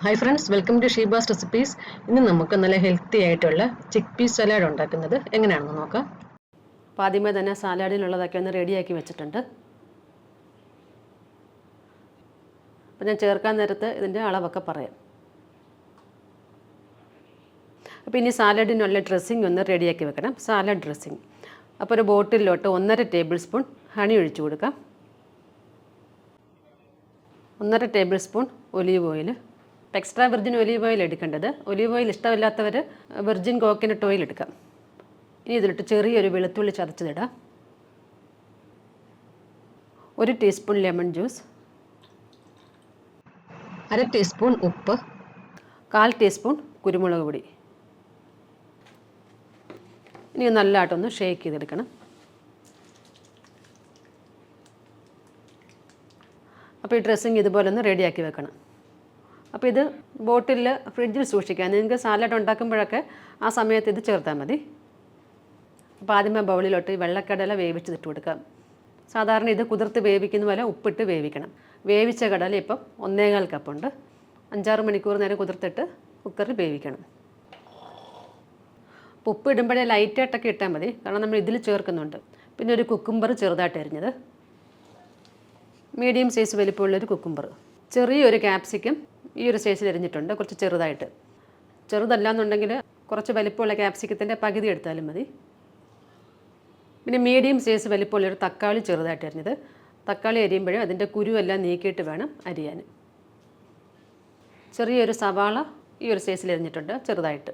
Hi friends welcome to Sheeba's recipes ഇന്ന് നമുക്ക് നല്ല ഹെൽത്തി ആയിട്ടുള്ള ചിക്ക് പീസ് സലാഡ് ഉണ്ടാക്കുന്നത് എങ്ങനെയാണെന്ന് നോക്കാം. അപ്പോൾ ആദ്യമേ തന്നെ സാലാഡിനുള്ളതൊക്കെ ഒന്ന് റെഡിയാക്കി വെച്ചിട്ടുണ്ട്. അപ്പോൾ ഞാൻ ചേർക്കാൻ നേരത്ത് ഇതിന്റെ അളവൊക്കെ പറയാം. അപ്പോൾ ഇനി സാലഡിനുള്ള ഡ്രസ്സിങ് ഒന്ന് റെഡിയാക്കി വെക്കണം. സാലഡ് ഡ്രസ്സിങ് അപ്പോൾ ഒരു ബോട്ടിലോട്ട് ഒന്നര ടേബിൾ സ്പൂൺ ഹണി ഒഴിച്ചു കൊടുക്കാം. ഒന്നര tablespoon olive oil extra virgin olive oil എടുക്കേണ്ടത്. ഒലീവ് ഓയിൽ ഇഷ്ടമില്ലാത്തവർ വെർജിൻ കോക്കനട്ട് ഓയിൽ എടുക്കാം. ഇനി ഇതിലിട്ട് ചെറിയൊരു വെളുത്തുള്ളി ചതച്ചതിടാം. ഒരു ടീസ്പൂൺ ലെമൺ ജ്യൂസ് അര ടീസ്പൂൺ ഉപ്പ്. കാൽ ടീസ്പൂൺ കുരുമുളക് പൊടി. ഇനി നല്ലതായിട്ടൊന്ന് ഷേക്ക് ചെയ്തെടുക്കണം. അപ്പോൾ ഈ ഡ്രസ്സിങ് ഇതുപോലെ ഒന്ന് റെഡിയാക്കി വെക്കണം. അപ്പോൾ ഇത് ബോട്ടിലിൽ ഫ്രിഡ്ജിൽ സൂക്ഷിക്കാം നിങ്ങൾക്ക് സാലഡ് ഉണ്ടാക്കുമ്പോഴൊക്കെ ആ സമയത്ത് ഇത് ചേർത്താൽ മതി. അപ്പോൾ ആദ്യമേ ബൗളിലോട്ട് വെള്ളക്കടല വേവിച്ചിട്ട് കൊടുക്കാം സാധാരണ ഇത് കുതിർത്ത് വേവിക്കുന്ന പോലെ ഉപ്പിട്ട് വേവിക്കണം. വേവിച്ച കടല ഇപ്പം ഒന്നേകാൽ കപ്പുണ്ട് അഞ്ചാറ് മണിക്കൂർ നേരം കുതിർത്തിട്ട് കുക്കറിൽ വേവിക്കണം. അപ്പോൾ ഉപ്പ് ഇടുമ്പോഴേ ലൈറ്റായിട്ടൊക്കെ ഇട്ടാൽ മതി. കാരണം നമ്മൾ ഇതിൽ ചേർക്കുന്നുണ്ട്. പിന്നെ ഒരു കുക്കുംബർ ചെറുതായിട്ട് അരിഞ്ഞത്. മീഡിയം സൈസ് വലിപ്പമുള്ളൊരു കുക്കുംബർ ചെറിയൊരു ക്യാപ്സിക്കം ഈ ഒരു സ്റ്റേജ് എരിഞ്ഞിട്ടുണ്ട് കുറച്ച് ചെറുതായിട്ട്. ചെറുതല്ല എന്നുണ്ടെങ്കിൽ കുറച്ച് വലിപ്പമുള്ള ക്യാപ്സിക്കത്തിന്റെ പകുതി എടുത്താലും മതി. പിന്നെ മീഡിയം സൈസ് വലിപ്പമുള്ളൊരു തക്കാളി ചെറുതായിട്ട് അരിഞ്ഞത്. തക്കാളി അരിയുമ്പോഴും അതിന്റെ കുരുവെല്ലാം നീക്കിയിട്ട് വേണം അരിയാൻ. ചെറിയൊരു സവാള ഈ ഒരു സൈസിൽ എരിഞ്ഞിട്ടുണ്ട് ചെറുതായിട്ട്.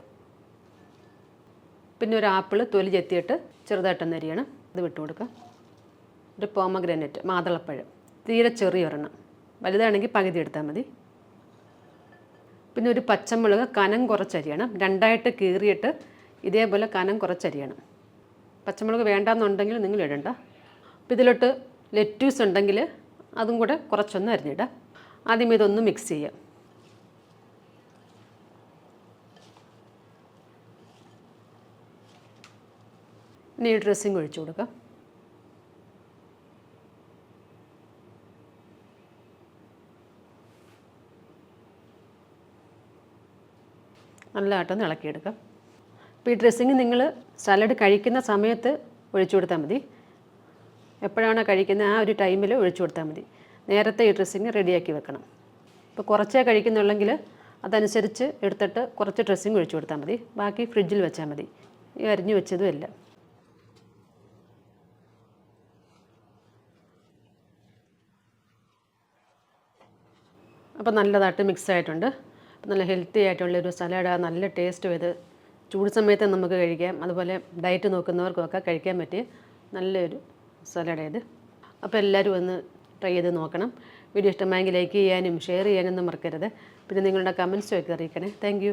പിന്നെ ഒരു ആപ്പിൾ തൊലി ചെത്തിയിട്ട് ചെറുതായിട്ടൊന്ന് അരിയണം. അത് വിട്ടു കൊടുക്കുക. ഒരു പോമഗ്രാനറ്റ് മാതളപ്പഴം. തീരെ ചെറിയൊരെണ്ണം. വലുതാണെങ്കിൽ പകുതി എടുത്താൽ മതി. പിന്നെ ഒരു പച്ചമുളക് കനം കുറച്ചരിയണം രണ്ടായിട്ട് കീറിയിട്ട് ഇതേപോലെ കനം കുറച്ചരിയണം പച്ചമുളക് വേണ്ടാന്നുണ്ടെങ്കിൽ നിങ്ങൾ ഇടണ്ട. അപ്പോൾ ഇതിലോട്ട് ലെറ്റ്യൂസ് ഉണ്ടെങ്കിൽ അതും കൂടെ കുറച്ചൊന്ന് അരിഞ്ഞിടാം. ആദ്യം ഇതൊന്ന് മിക്സ് ചെയ്യാം. ഇനി ഡ്രസ്സിങ് ഒഴിച്ചു കൊടുക്കാം. നല്ലതായിട്ടൊന്ന് ഇളക്കിയെടുക്കാം. അപ്പോൾ ഈ ഡ്രസ്സിങ് നിങ്ങൾ സാലഡ് കഴിക്കുന്ന സമയത്ത് ഒഴിച്ചു കൊടുത്താൽ മതി. എപ്പോഴാണോ കഴിക്കുന്നത് ആ ഒരു ടൈമിൽ ഒഴിച്ചു കൊടുത്താൽ മതി. നേരത്തെ ഈ ഡ്രസ്സിങ് റെഡിയാക്കി വെക്കണം. ഇപ്പോൾ കുറച്ചേ കഴിക്കുന്നുള്ളെങ്കിൽ അതനുസരിച്ച് എടുത്തിട്ട് കുറച്ച് ഡ്രസ്സിങ് ഒഴിച്ചു കൊടുത്താൽ മതി. ബാക്കി ഫ്രിഡ്ജിൽ വെച്ചാൽ മതി. ഈ അരിഞ്ഞു വെച്ചതും എല്ലാം അപ്പോൾ നല്ലതായിട്ട് മിക്സ് ആയിട്ടുണ്ട്. അപ്പോൾ നല്ല ഹെൽത്തി ആയിട്ടുള്ളൊരു സലാഡ് നല്ല ടേസ്റ്റ് ഇത് ചൂട് സമയത്ത് നമുക്ക് കഴിക്കാം. അതുപോലെ ഡയറ്റ് നോക്കുന്നവർക്കൊക്കെ കഴിക്കാൻ പറ്റിയ നല്ലൊരു സലാഡ് ഇത്. അപ്പോൾ എല്ലാവരും ഒന്ന് ട്രൈ ചെയ്ത് നോക്കണം. വീഡിയോ ഇഷ്ടമായെങ്കിൽ ലൈക്ക് ചെയ്യാനും ഷെയർ ചെയ്യാനൊന്നും മറക്കരുത്. പിന്നെ നിങ്ങളുടെ കമൻസും ഒക്കെ അറിയിക്കണേ. താങ്ക്